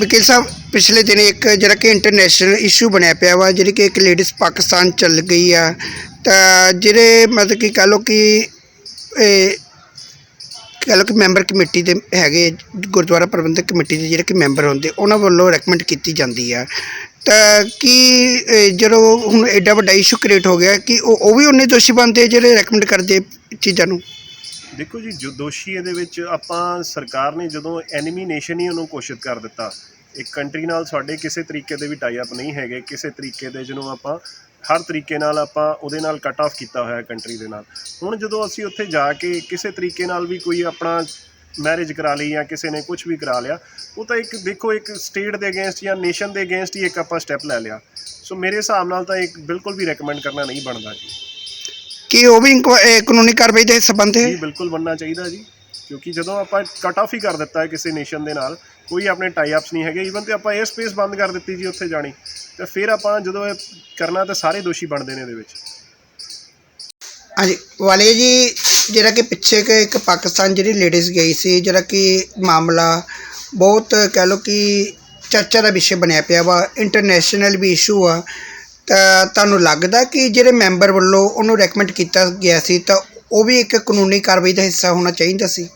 ਵਕੀਲ ਸਾਹਿਬ, ਪਿਛਲੇ ਦਿਨ ਇੱਕ ਜਿਹੜਾ ਕਿ ਇੰਟਰਨੈਸ਼ਨਲ ਇਸ਼ੂ ਬਣਿਆ ਪਿਆ ਵਾ, ਜਿਹੜੀ ਕਿ ਇੱਕ ਲੇਡੀਜ਼ ਪਾਕਿਸਤਾਨ ਚੱਲ ਗਈ ਆ, ਤਾਂ ਜਿਹੜੇ ਮਤਲਬ ਕਿ ਕਹ ਲੋ ਕਿ, ਇਹ ਕਹ ਲੋ ਕਿ ਮੈਂਬਰ ਕਮੇਟੀ ਦੇ ਹੈਗੇ, ਗੁਰਦੁਆਰਾ ਪ੍ਰਬੰਧਕ ਕਮੇਟੀ ਦੇ ਜਿਹੜੇ ਕਿ ਮੈਂਬਰ ਹੁੰਦੇ, ਉਹਨਾਂ ਵੱਲੋਂ ਰეკਮੈਂਡ ਕੀਤੀ ਜਾਂਦੀ ਆ। ਤਾਂ ਕਿ ਜਦੋਂ ਹੁਣ ਐਡਾ ਵੱਡਾ ਇਸ਼ੂ ਕ੍ਰੀਏਟ ਹੋ ਗਿਆ, ਕਿ ਉਹ ਵੀ ਉਹਨੇ ਦੋਸ਼ੀ ਬਣਦੇ ਜਿਹੜੇ ਰეკਮੈਂਡ ਕਰਦੇ ਚੀਜ਼ਾਂ ਨੂੰ? ਦੇਖੋ ਜੀ, ਜੋ ਦੋਸ਼ੀ ਇਹਦੇ ਵਿੱਚ ਆਪਾਂ ਸਰਕਾਰ ਨੇ ਜਦੋਂ ਐਨੀਮੀ ਨੇਸ਼ਨ ਹੀ ਉਹਨੂੰ ਘੋਸ਼ਿਤ ਕਰ ਦਿੱਤਾ, ਇੱਕ ਕੰਟਰੀ ਨਾਲ ਸਾਡੇ ਕਿਸੇ ਤਰੀਕੇ ਦੇ ਵੀ ਟਾਈ ਅਪ ਨਹੀਂ ਹੈਗੇ, ਕਿਸੇ ਤਰੀਕੇ ਦੇ ਜਿਹਨੂੰ ਆਪਾਂ, ਹਰ ਤਰੀਕੇ ਨਾਲ ਆਪਾਂ ਉਹਦੇ ਨਾਲ ਕੱਟ ਆਫ ਕੀਤਾ ਹੋਇਆ ਕੰਟਰੀ ਦੇ ਨਾਲ। ਹੁਣ ਜਦੋਂ ਅਸੀਂ ਉੱਥੇ ਜਾ ਕੇ ਕਿਸੇ ਤਰੀਕੇ ਨਾਲ ਵੀ ਕੋਈ ਆਪਣਾ ਮੈਰਿਜ ਕਰਾ ਲਈ ਜਾਂ ਕਿਸੇ ਨੇ ਕੁਝ ਵੀ ਕਰਾ ਲਿਆ, ਉਹ ਤਾਂ ਇੱਕ ਦੇਖੋ, ਇੱਕ ਸਟੇਟ ਦੇ ਅਗੇਂਸਟ ਜਾਂ ਨੇਸ਼ਨ ਦੇ ਅਗੇਂਸਟ ਹੀ ਇੱਕ ਆਪਾਂ ਸਟੈਪ ਲੈ ਲਿਆ। ਸੋ ਮੇਰੇ ਹਿਸਾਬ ਨਾਲ ਤਾਂ ਇੱਕ ਬਿਲਕੁਲ ਵੀ ਰეკਮੈਂਡ ਕਰਨਾ ਨਹੀਂ ਬਣਦਾ ਜੀ। ਕੀ ਉਹ ਵੀ ਇਨਕੁ- ਇਹ ਕਾਨੂੰਨੀ ਕਾਰਵਾਈ ਦੇ ਸੰਬੰਧ ਹੈ? ਜੀ ਬਿਲਕੁਲ ਬਣਨਾ ਚਾਹੀਦਾ ਜੀ ਕਿਉਂਕਿ ਜਦੋਂ ਆਪਾਂ ਕੱਟ ਆਫ ਹੀ ਕਰ ਦਿੱਤਾ ਹੈ ਕਿਸੇ ਨੇਸ਼ਨ ਦੇ ਨਾਲ ਕੋਈ ਆਪਣੇ ਟਾਈ ਅਪਸ ਨਹੀਂ ਹੈਗੇ ਈਵਨ ਤੇ ਆਪਾਂ 에ਅਰ ਸਪੇਸ ਬੰਦ ਕਰ ਦਿੱਤੀ ਜੀ ਉੱਥੇ ਜਾਣੀ ਤੇ ਫਿਰ ਆਪਾਂ ਜਦੋਂ ਇਹ ਕਰਨਾ ਤਾਂ ਸਾਰੇ ਦੋਸ਼ੀ ਬਣਦੇ ਨੇ ਇਹਦੇ ਵਿੱਚ। ਹਾਂਜੀ ਵਾਲੇ ਜੀ ਜਿਹੜਾ ਕਿ ਪਿੱਛੇ ਕਿ ਇੱਕ ਪਾਕਿਸਤਾਨ ਜਿਹੜੀ ਲੇਡੀਜ਼ ਗਈ ਸੀ ਜਿਹੜਾ ਕਿ ਮਾਮਲਾ ਬਹੁਤ ਕਹਿ ਲਓ ਕਿ ਚਰਚਾ ਦਾ ਵਿਸ਼ੇ ਬਣਿਆ ਪਿਆ ਵਾ ਇੰਟਰਨੈਸ਼ਨਲ ਵੀ ਇਸ਼ੂ ਆ ਤੁਹਾਨੂੰ ਲੱਗਦਾ ਕਿ ਜਿਹੜੇ ਮੈਂਬਰ ਵੱਲੋਂ ਉਹਨੂੰ ਰეკਮੈਂਡ ਕੀਤਾ ਗਿਆ ਸੀ, ਤਾਂ ਉਹ ਵੀ ਇੱਕ ਕਾਨੂੰਨੀ ਕਾਰਵਾਈ ਦਾ ਹਿੱਸਾ ਹੋਣਾ ਚਾਹੀਦਾ ਸੀ?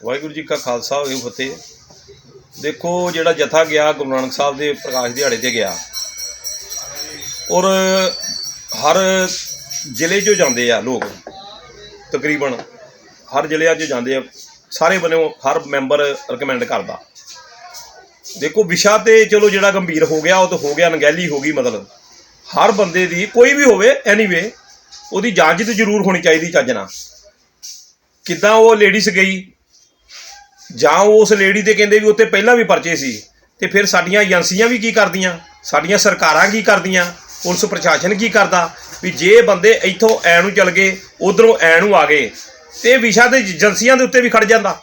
ਵਾਹਿਗੁਰੂ ਜੀ ਕਾ ਖਾਲਸਾ ਹੋਵੇ ਫਤਿਹ। ਦੇਖੋ, ਜਿਹੜਾ ਜਥਾ ਗਿਆ, ਗੁਰੂ ਨਾਨਕ ਸਾਹਿਬ ਦੇ ਪ੍ਰਕਾਸ਼ ਦਿਹਾੜੇ ਤੇ ਗਿਆ, ਔਰ ਹਰ ਜ਼ਿਲ੍ਹੇ 'ਚੋਂ ਜਾਂਦੇ ਆ ਲੋਕ, ਤਕਰੀਬਨ ਹਰ ਜ਼ਿਲ੍ਹਿਆਂ 'ਚ ਜਾਂਦੇ ਆ, ਸਾਰੇ ਬੰਨੋਂ ਹਰ ਮੈਂਬਰ ਰეკਮੈਂਡ ਕਰਦਾ। ਦੇਖੋ, ਵਿਸ਼ਾ ਤੇ ਚਲੋ ਜਿਹੜਾ ਗੰਭੀਰ ਹੋ ਗਿਆ, ਉਹ ਤਾਂ ਹੋ ਗਿਆ ਨਗੈਲੀ ਹੋ ਗਈ ਮਤਲਬ। ਹਰ ਬੰਦੇ ਦੀ ਕੋਈ ਵੀ ਹੋਵੇ ਐਨੀਵੇ ਉਹਦੀ ਜਾਂਚ ਤੇ ਜ਼ਰੂਰ ਹੋਣੀ ਚਾਹੀਦੀ ਚੱਜ ਨਾਲ। ਕਿੱਦਾਂ ਉਹ ਲੇਡੀਸ ਗਈ, ਜਾਂ ਉਸ ਲੇਡੀ ਤੇ ਕਹਿੰਦੇ ਵੀ ਉੱਤੇ ਪਹਿਲਾਂ ਵੀ ਪਰਚੇ ਸੀ, ਤੇ ਫਿਰ ਸਾਡੀਆਂ ਏਜੰਸੀਆਂ ਵੀ ਕੀ ਕਰਦੀਆਂ, ਸਾਡੀਆਂ ਸਰਕਾਰਾਂ ਕੀ ਕਰਦੀਆਂ, ਪੁਲਿਸ ਪ੍ਰਸ਼ਾਸਨ ਕੀ ਕਰਦਾ, ਵੀ ਜੇ ਬੰਦੇ ਇੱਥੋਂ ਐ ਨੂੰ ਚਲ ਗਏ, ਉਧਰੋਂ ਐ ਨੂੰ ਆ ਗਏ, ਤੇ ਵਿਸ਼ਾ ਦੇ ਏਜੰਸੀਆਂ ਦੇ ਉੱਤੇ ਵੀ ਖੜ ਜਾਂਦਾ।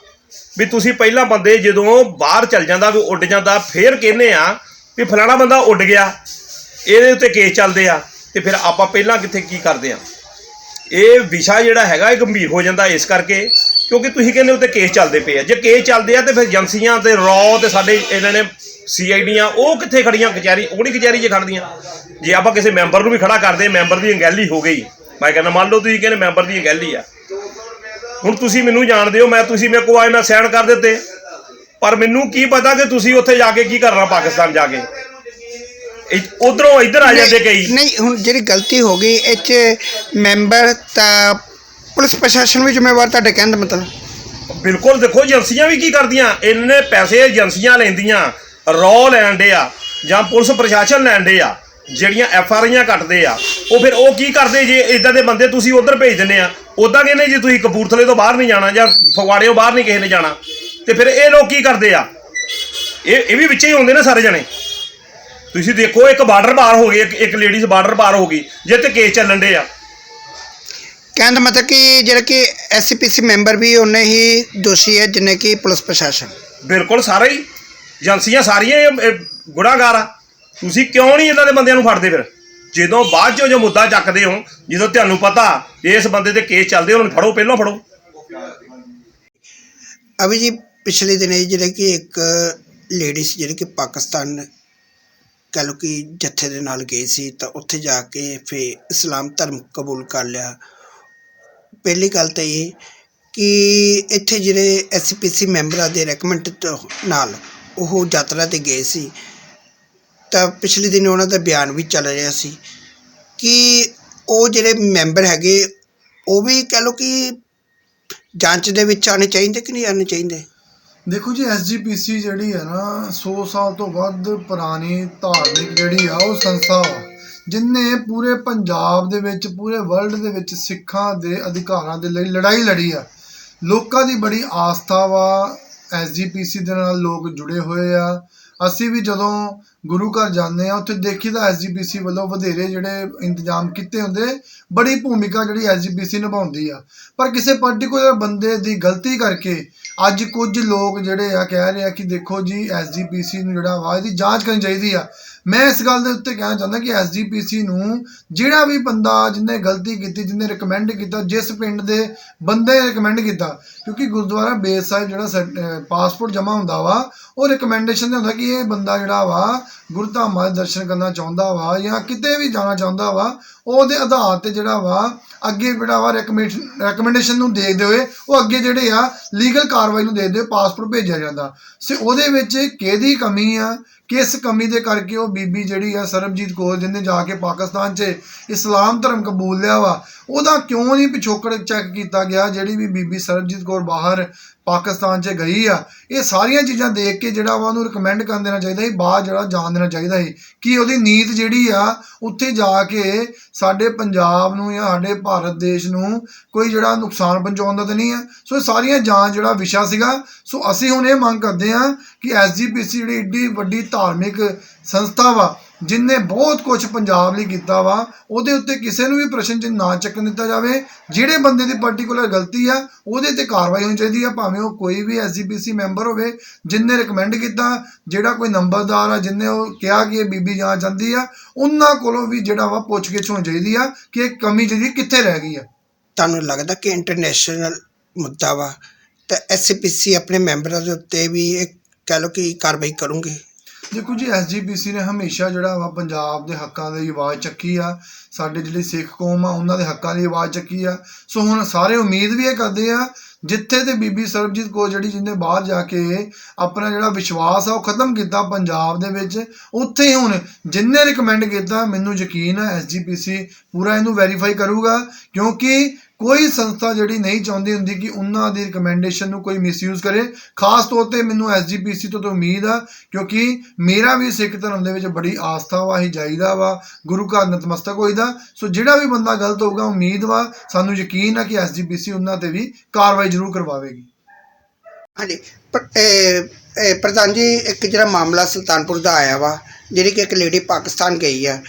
ਵੀ ਤੁਸੀਂ ਪਹਿਲਾਂ ਬੰਦੇ ਜਦੋਂ ਬਾਹਰ ਚਲ ਜਾਂਦਾ, ਵੀ ਉੱਡ ਜਾਂਦਾ, ਫਿਰ ਕਹਿੰਦੇ ਆ ਵੀ ਫਲਾਣਾ ਬੰਦਾ ਉੱਡ ਗਿਆ ਇਹਦੇ ਉੱਤੇ ਕੇਸ ਚੱਲਦੇ ਆ ਤੇ ਫਿਰ ਆਪਾਂ ਪਹਿਲਾਂ ਕਿੱਥੇ ਕੀ ਕਰਦੇ ਆ? ਇਹ ਵਿਸ਼ਾ ਜਿਹੜਾ ਹੈਗਾ ਇਹ ਗੰਭੀਰ ਹੋ ਜਾਂਦਾ ਇਸ ਕਰਕੇ, ਕਿਉਂਕਿ ਤੁਸੀਂ ਕਹਿੰਦੇ ਉੱਤੇ ਕੇਸ ਚੱਲਦੇ ਪਏ ਆ। ਜੇ ਕੇਸ ਚੱਲਦੇ ਆ ਤੇ ਫਿਰ ਏਜੰਸੀਆਂ ਤੇ ਰੌ ਤੇ ਸਾਡੇ ਇਹਨਾਂ ਨੇ ਸੀਆਈਡੀਆਂ, ਉਹ ਕਿੱਥੇ ਖੜੀਆਂ ਕਚਹਿਰੀ, ਉਹ ਨਹੀਂ ਕਚਹਿਰੀ 'ਚ ਖੜਦੀਆਂ। ਜੇ ਆਪਾਂ ਕਿਸੇ ਮੈਂਬਰ ਨੂੰ ਵੀ ਖੜਾ ਕਰਦੇ, ਮੈਂਬਰ ਦੀ ਅੰਗੈਲੀ ਹੋ ਗਈ। ਮੈਂ ਕਹਿੰਦਾ, ਮੰਨ ਲਓ ਤੁਸੀਂ ਕਹਿੰਦੇ ਮੈਂਬਰ ਦੀ ਅੰਗੈਲੀ ਆ। ਹੁਣ ਤੁਸੀਂ ਮੈਨੂੰ ਜਾਣਦੇ ਹੋ, ਮੈਂ ਤੁਸੀਂ ਮੇਰੇ ਕੋਲ ਆਏ, ਮੈਂ ਸਾਈਨ ਕਰ ਦਿੱਤੇ। ਪਰ ਮੈਨੂੰ ਕੀ ਪਤਾ ਕਿ ਤੁਸੀਂ ਉੱਥੇ ਜਾ ਕੇ ਕੀ ਕਰਨਾ ਪਾਕਿਸਤਾਨ ਜਾ ਕੇ? ਉਧਰੋਂ ਇੱਧਰ ਆ ਜਾਂਦੇ ਕਈ। ਨਹੀਂ ਹੁਣ ਜਿਹੜੀ ਗਲਤੀ ਹੋ ਗਈ ਇਹ 'ਚ ਮੈਂਬਰ ਤਾਂ ਪੁਲਿਸ ਪ੍ਰਸ਼ਾਸਨ ਵੀ ਜ਼ਿੰਮੇਵਾਰ ਤੁਹਾਡੇ ਕਹਿਣ ਦਾ ਮਤਲਬ? ਬਿਲਕੁਲ ਦੇਖੋ ਏਜੰਸੀਆਂ ਵੀ ਕੀ ਕਰਦੀਆਂ? ਇੰਨੇ ਪੈਸੇ ਏਜੰਸੀਆਂ ਲੈਂਦੀਆਂ ਰੌ ਲੈਣ ਦੇ ਆ ਜਾਂ ਪੁਲਿਸ ਪ੍ਰਸ਼ਾਸਨ ਲੈਣ ਦੇ ਆ ਜਿਹੜੀਆਂ ਐਫ ਆਰ ਆਈਆਂ ਕੱਟਦੇ ਆ। ਉਹ ਫਿਰ ਉਹ ਕੀ ਕਰਦੇ ਜੇ ਇਦਾਂ ਦੇ ਬੰਦੇ ਤੁਸੀਂ ਉਧਰ ਭੇਜ ਦਿੰਦੇ ਆ? ਉਦਾਂ ਕਹਿੰਦੇ ਜੇ ਤੁਸੀਂ ਕਪੂਰਥਲੇ ਤੋਂ ਬਾਹਰ ਨਹੀਂ ਜਾਣਾ ਜਾਂ ਫਗਵਾੜਿਓਂ ਬਾਹਰ ਨਹੀਂ ਕਿਸੇ ਨੇ ਜਾਣਾ ਤੇ ਫਿਰ ਇਹ ਲੋਕ ਕੀ ਕਰਦੇ ਆ? ਇਹ ਇਹ ਵੀ ਵਿੱਚੇ ਹੀ ਹੁੰਦੇ ਨੇ ਸਾਰੇ ਜਣੇ। ਤੁਸੀਂ ਦੇਖੋ ਇੱਕ ਬਾਰਡਰ ਪਾਰ ਹੋ ਗਈ ਇੱਕ ਇੱਕ ਲੇਡੀਜ਼ ਬਾਰਡਰ ਪਾਰ ਹੋ ਗਈ ਜੇ ਤੇ ਕੇਸ ਚੱਲਣ ਦੇ ਆ। ਕਹਿਣ ਦਾ ਮਤਲਬ ਕਿ ਜਿਹੜਾ ਕਿ ਐਸਸੀਪੀਸੀ ਮੈਂਬਰ ਵੀ ਉਹਨੇ ਹੀ ਦੋਸ਼ੀ ਹੈ ਜਿੰਨੇ ਕਿ ਪੁਲਿਸ ਪ੍ਰਸ਼ਾਸਨ। ਬਿਲਕੁਲ ਸਾਰੇ ਹੀ ਏਜੰਸੀਆਂ ਸਾਰੀਆਂ ਇਹ- ਇਹ ਗੁਨਾਹਗਾਰ ਆ। ਤੁਸੀਂ ਕਿਉਂ ਨਹੀਂ ਇਹਨਾਂ ਦੇ ਬੰਦਿਆਂ ਨੂੰ ਫੜਦੇ ਫਿਰ? ਜਦੋਂ ਬਾਅਦ ਚੋਂ ਜੋ ਮੁੱਦਾ ਚੱਕਦੇ ਹੋ ਜਦੋਂ ਤੁਹਾਨੂੰ ਪਤਾ ਇਸ ਬੰਦੇ ਤੇ ਕੇਸ ਚੱਲਦੇ ਉਹਨਾਂ ਨੂੰ ਫੜੋ ਪਹਿਲਾਂ ਫੜੋ। ਅਭੀ ਜੀ ਪਿਛਲੇ ਦਿਨੇ ਜਿਹੜੇ ਕਿ ਇੱਕ ਲੇਡੀਜ਼ ਜਿਹੜੀ ਕਿ ਪਾਕਿਸਤਾਨ ਕਹਿ ਲਓ ਕਿ ਜੱਥੇ ਦੇ ਨਾਲ ਗਏ ਸੀ ਤਾਂ ਉੱਥੇ ਜਾ ਕੇ ਫਿਰ ਇਸਲਾਮ ਧਰਮ ਕਬੂਲ ਕਰ ਲਿਆ। ਪਹਿਲੀ ਗੱਲ ਤਾਂ ਇਹ ਕਿ ਇੱਥੇ ਜਿਹੜੇ ਐੱਸ ਪੀ ਸੀ ਮੈਂਬਰਾਂ ਦੇ ਰეკਮੈਂਡ ਨਾਲ ਉਹ ਯਾਤਰਾ ਤੇ ਗਏ ਸੀ। ਤਾਂ ਪਿਛਲੇ ਦਿਨ ਉਹਨਾਂ ਦਾ ਬਿਆਨ ਵੀ ਚੱਲ ਰਿਹਾ ਸੀ ਕਿ ਉਹ ਜਿਹੜੇ ਮੈਂਬਰ ਹੈਗੇ ਉਹ ਵੀ ਕਹਿ ਲਓ ਕਿ ਜਾਂਚ ਦੇ ਵਿੱਚ ਆਉਣੇ ਚਾਹੀਦੇ ਕਿ ਨਹੀਂ ਆਉਣੇ ਚਾਹੀਦੇ? ਦੇਖੋ ਜੀ ਐਸਜੀਪੀਸੀ ਜਿਹੜੀ ਹੈ ਨਾ 100 ਸਾਲ ਤੋਂ ਵੱਧ ਪੁਰਾਣੀ ਧਾਰਮਿਕ ਜਿਹੜੀ ਆ, ਉਹ ਸੰਸਥਾ ਵਾ, ਜਿਨੇ ਪੂਰੇ ਪੰਜਾਬ ਦੇ ਵਿੱਚ, ਪੂਰੇ ਵਰਲਡ ਦੇ ਵਿੱਚ ਸਿੱਖਾਂ ਦੇ ਅਧਿਕਾਰਾਂ ਦੇ ਲਈ ਲੜਾਈ ਲੜੀ ਆ, ਲੋਕਾਂ ਦੀ ਬੜੀ ਆਸਥਾ ਵਾ ਐਸਜੀਪੀਸੀ ਦੇ ਨਾਲ ਲੋਕ ਜੁੜੇ ਹੋਏ ਆ। ਅਸੀਂ ਵੀ ਜਦੋਂ ਗੁਰੂ ਘਰ ਜਾਂਦੇ ਆ, ਉੱਥੇ ਦੇਖੀਦਾ ਐਸਜੀਪੀਸੀ ਵੱਲੋਂ ਵਧੇਰੇ ਜਿਹੜੇ ਇੰਤਜ਼ਾਮ ਕੀਤੇ ਹੁੰਦੇ, ਬੜੀ ਭੂਮਿਕਾ ਜਿਹੜੀ ਐਸਜੀਪੀਸੀ ਨਿਭਾਉਂਦੀ ਆ। ਪਰ ਕਿਸੇ ਪਾਰਟਿਕੂਲਰ ਬੰਦੇ ਦੀ ਗਲਤੀ ਕਰਕੇ ਅੱਜ ਕੁਝ ਲੋਕ ਜਿਹੜੇ ਆ ਕਹਿ ਰਹੇ ਆ ਕਿ ਦੇਖੋ ਜੀ ਐਸਜੀਪੀਸੀ ਨੂੰ ਜਿਹੜਾ ਵਾ ਇਹਦੀ ਜਾਂਚ ਕਰਨੀ ਚਾਹੀਦੀ ਆ। ਮੈਂ ਇਸ ਗੱਲ ਦੇ ਉੱਤੇ ਕਹਿਣਾ ਚਾਹੁੰਦਾ ਕਿ ਐਸਜੀਪੀਸੀ ਨੂੰ ਜਿਹੜਾ ਵੀ ਬੰਦਾ ਜਿਹਨੇ ਗਲਤੀ ਕੀਤੀ, ਜਿਹਨੇ ਰਿਕਮੈਂਡ ਕੀਤਾ, ਜਿਸ ਪਿੰਡ ਦੇ ਬੰਦੇ ਰਿਕਮੈਂਡ ਕੀਤਾ, ਕਿਉਂਕਿ ਗੁਰਦੁਆਰਾ ਬੇਸ ਸਾਹਿਬ ਜਿਹੜਾ ਪਾਸਪੋਰਟ ਜਮ੍ਹਾਂ ਹੁੰਦਾ ਵਾ, ਉਹ ਰਿਕਮੈਂਡੇਸ਼ਨ ਦੇ ਹੁੰਦਾ ਕਿ ਇਹ ਬੰਦਾ ਜਿਹੜਾ ਵਾ ਗੁਰਧਾਮਾਂ ਦੇ ਦਰਸ਼ਨ ਕਰਨਾ ਚਾਹੁੰਦਾ ਵਾ ਜਾਂ ਕਿਤੇ ਵੀ ਜਾਣਾ ਚਾਹੁੰਦਾ ਵਾ, ਉਹਦੇ ਆਧਾਰ ਤੇ ਜਿਹੜਾ ਵਾ ਅੱਗੇ ਜਿਹੜਾ ਵਾ ਰეკਮੈਂਡੇਸ਼ਨ ਰეკਮੈਂਡੇਸ਼ਨ ਨੂੰ ਦੇਖਦੇ ਹੋਏ, ਉਹ ਅੱਗੇ ਜਿਹੜੇ ਆ ਲੀਗਲ ਕਾਰਵਾਈ ਨੂੰ ਦੇਖਦੇ ਹੋਏ ਪਾਸਪੋਰਟ ਭੇਜਿਆ ਜਾਂਦਾ। ਸੇ ਉਹਦੇ ਵਿੱਚ ਕਿਹਦੀ ਕਮੀ ਆ? ਕਿਸ ਕਮੀ ਦੇ ਕਰਕੇ ਉਹ ਬੀਬੀ ਜਿਹੜੀ ਆ ਸਰਬਜੀਤ ਕੌਰ ਜਿਹਨੇ ਜਾ ਕੇ ਪਾਕਿਸਤਾਨ 'ਚ ਇਸਲਾਮ ਧਰਮ ਕਬੂਲ ਲਿਆ ਵਾ, ਉਹਦਾ ਕਿਉਂ ਨਹੀਂ ਪਿਛੋਕੜ ਚੈੱਕ ਕੀਤਾ ਗਿਆ ਜਿਹੜੀ ਵੀ ਬੀਬੀ ਸਰਬਜੀਤ ਕੌਰ ਬਾਹਰ ਪਾਕਿਸਤਾਨ 'ਚ ਗਈ ਆ। ਇਹ ਸਾਰੀਆਂ ਚੀਜ਼ਾਂ ਦੇਖ ਕੇ ਜਿਹੜਾ ਵਾ ਉਹਨੂੰ ਰეკਮੈਂਡ ਕਰ ਦੇਣਾ ਚਾਹੀਦਾ ਸੀ ਬਾਹਰ ਜਿਹੜਾ ਜਾਣ ਦੇਣਾ ਚਾਹੀਦਾ ਸੀ। ਕਿ ਉਹਦੀ ਨੀਤ ਜਿਹੜੀ ਆ, ਉੱਥੇ ਜਾ ਕੇ ਸਾਡੇ ਪੰਜਾਬ ਨੂੰ ਜਾਂ ਸਾਡੇ ਭਾਰਤ ਦੇਸ਼ ਨੂੰ ਕੋਈ ਜਿਹੜਾ ਨੁਕਸਾਨ ਪਹੁੰਚਾਉਣ ਦਾ ਤਾਂ ਨਹੀਂ ਆ। ਸੋ ਇਹ ਸਾਰੀਆਂ ਜਾਂਚ ਜਿਹੜਾ ਵਿਸ਼ਾ ਸੀਗਾ, ਸੋ ਅਸੀਂ ਹੁਣ ਇਹ ਮੰਗ ਕਰਦੇ ਆ ਕਿ ਐਸਜੀਪੀਸੀ ਜਿਹੜੀ ਏਡੀ ਵੱਡੀ ਧਾਰਮਿਕ ਸੰਸਥਾ ਵਾ ਜਿਨਨੇ ਬਹੁਤ ਕੁਝ ਪੰਜਾਬ ਲਈ ਕੀਤਾ ਵਾ, ਉਹਦੇ ਉੱਤੇ ਕਿਸੇ ਨੂੰ ਵੀ ਪ੍ਰਸ਼ਨ ਚਿੰਨ੍ਹ ਨਾ ਚੱਕਣ ਦਿੱਤਾ ਜਾਵੇ। ਜਿਹੜੇ ਬੰਦੇ ਦੀ ਪਾਰਟਿਕੂਲਰ ਗਲਤੀ ਆ, ਉਹਦੇ ਤੇ ਕਾਰਵਾਈ ਹੋਣੀ ਚਾਹੀਦੀ ਆ, ਭਾਵੇਂ ਉਹ ਕੋਈ ਵੀ ਐਸਜੀਪੀਸੀ ਮੈਂਬਰ ਹੋਵੇ ਜਿਨਨੇ ਰეკਮੈਂਡ ਕੀਤਾ, ਜਿਹੜਾ ਕੋਈ ਨੰਬਰਦਾਰ ਆ ਜਿਨਨੇ ਉਹ ਕਿਹਾ ਕਿ ਇਹ ਬੀਬੀ ਜਾਂਚ ਜਾਂਦੀ ਆ, ਉਹਨਾਂ ਕੋਲੋਂ ਵੀ ਜਿਹੜਾ ਵਾ ਪੁੱਛਗਿੱਛ ਹੋਣੀ ਚਾਹੀਦੀ ਆ ਕਿ ਇਹ ਕਮੀ ਜਿਹੜੀ ਕਿੱਥੇ ਰਹਿ ਗਈ ਆ। ਤੁਹਾਨੂੰ ਲੱਗਦਾ ਕਿ ਇੰਟਰਨੈਸ਼ਨਲ ਮੁੱਦਾ ਵਾ, ਤਾਂ ਐਸਪੀਸੀ ਆਪਣੇ ਮੈਂਬਰਾਂ ਦੇ ਉੱਤੇ ਵੀ ਇਹ ਕਹਿ ਲਓ ਕਿ ਕਾਰਵਾਈ ਕਰੂੰਗੀ? ਦੇਖੋ ਜੀ ਐਸਜੀਪੀਸੀ ਨੇ ਹਮੇਸ਼ਾ ਜਿਹੜਾ ਵਾ ਪੰਜਾਬ ਦੇ ਹੱਕਾਂ ਦੀ ਆਵਾਜ਼ ਚੱਕੀ ਆ। ਸਾਡੇ ਜਿਹੜੀ ਸਿੱਖ ਕੌਮ ਆ, ਉਹਨਾਂ ਦੇ ਹੱਕਾਂ ਦੀ ਆਵਾਜ਼ ਚੱਕੀ ਆ। ਸੋ ਹੁਣ ਸਾਰੇ ਉਮੀਦ ਵੀ ਇਹ ਕਰਦੇ ਆ, ਜਿੱਥੇ ਤੇ ਬੀਬੀ ਸਰਬਜੀਤ ਕੌਰ ਜਿਹੜੀ ਜਿਹਨੇ ਬਾਹਰ ਜਾ ਕੇ ਆਪਣਾ ਜਿਹੜਾ ਵਿਸ਼ਵਾਸ ਆ, ਉਹ ਖਤਮ ਕੀਤਾ ਪੰਜਾਬ ਦੇ ਵਿੱਚ, ਉੱਥੇ ਹੀ ਹੁਣ ਜਿੰਨੇ ਰਿਕਮੈਂਡ ਕੀਤਾ, ਮੈਨੂੰ ਯਕੀਨ ਹੈ ਐਸਜੀਪੀਸੀ ਪੂਰਾ ਇਹਨੂੰ ਵੈਰੀਫਾਈ ਕਰੂਗਾ, ਕਿਉਂਕਿ ਕੋਈ ਸੰਸਥਾ ਜਿਹੜੀ ਨਹੀਂ ਚਾਹੁੰਦੀ ਹੁੰਦੀ ਕਿ ਉਹਨਾਂ ਦੀ ਰეკਮੈਂਡੇਸ਼ਨ ਨੂੰ ਕੋਈ ਮਿਸਯੂਜ਼ ਕਰੇ, ਖਾਸ ਤੌਰ ਤੇ ਮੈਨੂੰ ਐਸਜੀਪੀਸੀ ਤੋਂ ਤਾਂ ਉਮੀਦ ਆ, ਕਿਉਂਕਿ ਮੇਰਾ ਵੀ ਸਿੱਖ ਧਰਮ ਦੇ ਵਿੱਚ ਬੜੀ ਆਸਥਾ ਵਾ ਹੀ ਜਾਈਦਾ ਵਾ, ਗੁਰੂ ਘਰ ਨਤਮਸਤਕ ਹੋਈਦਾ, ਸੋ ਜਿਹੜਾ ਵੀ ਬੰਦਾ ਗਲਤ ਹੋਊਗਾ, ਉਮੀਦ ਵਾ, ਸਾਨੂੰ ਯਕੀਨ ਆ ਕਿ ਐਸਜੀਪੀਸੀ ਉਹਨਾਂ ਤੇ ਵੀ ਕਾਰਵਾਈ ਜ਼ਰੂਰ ਕਰਵਾਵੇਗੀ। ਹਾਂਜੀ ਪ੍ਰਧਾਨ ਜੀ, ਇੱਕ ਜਿਹੜਾ ਮਾਮਲਾ ਸੁਲਤਾਨਪੁਰ ਦਾ ਆਇਆ ਵਾ, ਜਿਹੜੀ ਕਿ ਇੱਕ ਲੇਡੀ ਪਾਕਿਸਤਾਨ ਗਈ ਆ,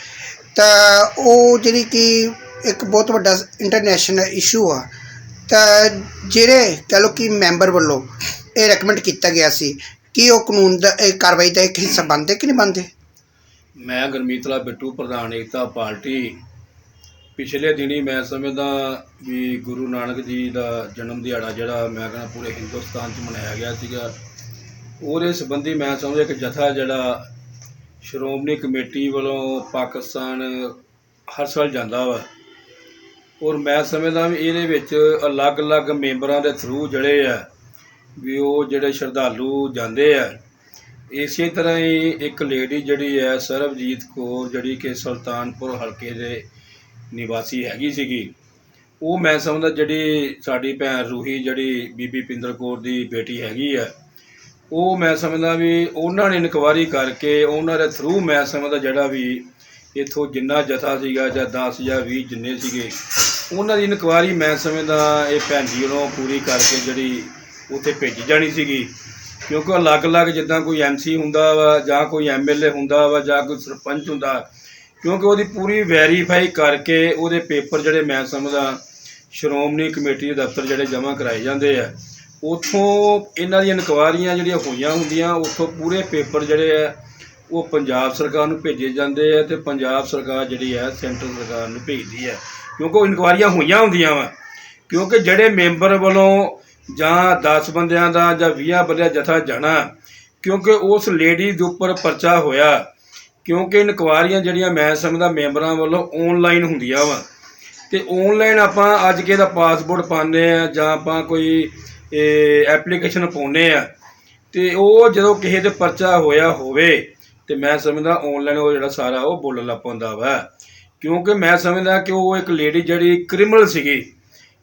ਤਾਂ ਉਹ ਜਿਹੜੀ ਕਿ ਇੱਕ ਬਹੁਤ ਵੱਡਾ ਇੰਟਰਨੈਸ਼ਨਲ ਇਸ਼ੂ ਆ। ਤਾਂ ਜਿਹੜੇ ਕਹ ਲਓ ਕਿ ਮੈਂਬਰ ਵੱਲੋਂ ਇਹ ਰეკਮੈਂਡ ਕੀਤਾ ਗਿਆ ਸੀ ਕਿ ਉਹ ਕਾਨੂੰਨ ਦਾ, ਇਹ ਕਾਰਵਾਈ ਦਾ ਇੱਕ ਹਿੱਸਾ ਬਣਦੇ ਕਿ ਨਹੀਂ ਬਣਦੇ? ਮੈਂ ਗੁਰਮੀਤਲਾ ਬਿੱਟੂ, ਪ੍ਰਧਾਨ ਏਕਤਾ ਪਾਰਟੀ। ਪਿਛਲੇ ਦਿਨੀ ਮੈਂ ਸਮਝਦਾ ਵੀ ਗੁਰੂ ਨਾਨਕ ਜੀ ਦਾ ਜਨਮ ਦਿਹਾੜਾ ਜਿਹੜਾ ਮੈਂ ਕਹਿੰਦਾ ਪੂਰੇ ਹਿੰਦੁਸਤਾਨ 'ਚ ਮਨਾਇਆ ਗਿਆ ਸੀਗਾ, ਉਹਦੇ ਸੰਬੰਧੀ ਮੈਂ ਸਮਝਦਾ ਇੱਕ ਜਥਾ ਜਿਹੜਾ ਸ਼੍ਰੋਮਣੀ ਕਮੇਟੀ ਵੱਲੋਂ ਪਾਕਿਸਤਾਨ ਹਰ ਸਾਲ ਜਾਂਦਾ ਵਾ। ਔਰ ਮੈਂ ਸਮਝਦਾ ਵੀ ਇਹਦੇ ਵਿੱਚ ਅਲੱਗ-ਅਲੱਗ ਮੈਂਬਰਾਂ ਦੇ ਥਰੂ ਜਿਹੜੇ ਆ, ਵੀ ਉਹ ਜਿਹੜੇ ਸ਼ਰਧਾਲੂ ਜਾਂਦੇ ਆ। ਇਸੇ ਤਰ੍ਹਾਂ ਹੀ ਇੱਕ ਲੇਡੀ ਜਿਹੜੀ ਹੈ ਸਰਬਜੀਤ ਕੌਰ ਜਿਹੜੀ ਕਿ ਸੁਲਤਾਨਪੁਰ ਹਲਕੇ ਦੇ ਨਿਵਾਸੀ ਹੈਗੀ ਸੀਗੀ, ਉਹ ਮੈਂ ਸਮਝਦਾ ਜਿਹੜੀ ਸਾਡੀ ਭੈਣ ਰੂਹੀ ਜਿਹੜੀ ਬੀਬੀ ਪਿੰਦਰ ਕੌਰ ਦੀ ਬੇਟੀ ਹੈਗੀ ਆ, ਉਹ ਮੈਂ ਸਮਝਦਾ ਵੀ ਉਹਨਾਂ ਨੇ ਇਨਕੁਆਰੀ ਕਰਕੇ ਉਹਨਾਂ ਦੇ ਥਰੂ ਮੈਂ ਸਮਝਦਾ ਜਿਹੜਾ ਵੀ ਇਥੋਂ ਜਿੰਨਾ ਜਥਾ ਸੀਗਾ ਜਾਂ 10 ਜਾਂ 20 ਜਿੰਨੇ ਸੀਗੇ ਉਹਨਾਂ ਦੀ ਇਨਕੁਆਰੀ ਮੈਂ ਸਮਝਦਾ ਇਹ ਭੈਣ ਜੀ ਵੱਲੋਂ ਪੂਰੀ ਕਰਕੇ ਜਿਹੜੀ ਉੱਥੇ ਭੇਜੀ ਜਾਣੀ ਸੀਗੀ। ਕਿਉਂਕਿ ਅਲੱਗ-ਅਲੱਗ ਜਿੱਦਾਂ ਕੋਈ ਐਮਸੀ ਹੁੰਦਾ ਵਾ ਜਾਂ ਕੋਈ ਐਮਐਲਏ ਹੁੰਦਾ ਵਾ ਜਾਂ ਕੋਈ ਸਰਪੰਚ ਹੁੰਦਾ, ਕਿਉਂਕਿ ਉਹਦੀ ਪੂਰੀ ਵੈਰੀਫਾਈ ਕਰਕੇ ਉਹਦੇ ਪੇਪਰ ਜਿਹੜੇ ਮੈਂ ਸਮਝਦਾ ਸ਼੍ਰੋਮਣੀ ਕਮੇਟੀ ਦੇ ਦਫ਼ਤਰ ਜਿਹੜੇ ਜਮ੍ਹਾਂ ਕਰਾਏ ਜਾਂਦੇ ਆ, ਉਥੋਂ ਇਹਨਾਂ ਦੀਆਂ ਇਨਕੁਆਰੀਆਂ ਜਿਹੜੀਆਂ ਹੋਈਆਂ ਹੁੰਦੀਆਂ, ਉਥੋਂ ਪੂਰੇ ਪੇਪਰ ਜਿਹੜੇ ਆ, ਉਹ ਪੰਜਾਬ ਸਰਕਾਰ ਨੂੰ ਭੇਜੇ ਜਾਂਦੇ ਆ ਤੇ ਪੰਜਾਬ ਸਰਕਾਰ ਜਿਹੜੀ ਹੈ ਸੈਂਟਰ ਸਰਕਾਰ ਨੂੰ ਭੇਜਦੀ ਹੈ ਕਿਉਂਕਿ ਉਹ ਇਨਕੁਆਰੀਆਂ ਹੋਈਆਂ ਹੁੰਦੀਆਂ ਵਾ। ਕਿਉਂਕਿ ਜਿਹੜੇ ਮੈਂਬਰ ਵੱਲੋਂ ਜਾਂ 10 ਬੰਦਿਆਂ ਦਾ ਜਾਂ 20 ਬੰਦਿਆਂ ਜਥਾ ਜਾਣਾ, ਕਿਉਂਕਿ ਉਸ ਲੇਡੀ ਦੇ ਉੱਪਰ ਪਰਚਾ ਹੋਇਆ, ਕਿਉਂਕਿ ਇਨਕੁਆਰੀਆਂ ਜਿਹੜੀਆਂ ਮੈਂ ਸਮਝਦਾ ਮੈਂਬਰਾਂ ਵੱਲੋਂ ਆਨਲਾਈਨ ਹੁੰਦੀਆਂ ਵਾ। ਤੇ ਆਨਲਾਈਨ ਆਪਾਂ ਅੱਜ ਕੇ ਦਾ ਪਾਸਪੋਰਟ ਪਾਉਂਦੇ ਆ ਜਾਂ ਆਪਾਂ ਕੋਈ ਐਪਲੀਕੇਸ਼ਨ ਪਾਉਂਦੇ ਆ। ਤੇ ਉਹ ਜਦੋਂ ਕਿਸੇ ਤੇ ਪਰਚਾ ਹੋਇਆ ਹੋਵੇ, ਤੇ ਮੈਂ ਸਮਝਦਾ ਆਨਲਾਈਨ ਉਹ ਜਿਹੜਾ ਸਾਰਾ ਉਹ ਬੋਲਣ ਲੱਗ ਪੈਂਦਾ ਵਾ। ਕਿਉਂਕਿ ਮੈਂ ਸਮਝਦਾ ਕਿ ਉਹ ਇੱਕ ਲੇਡੀ ਜਿਹੜੀ ਕ੍ਰਿਮੀਨਲ ਸੀਗੀ,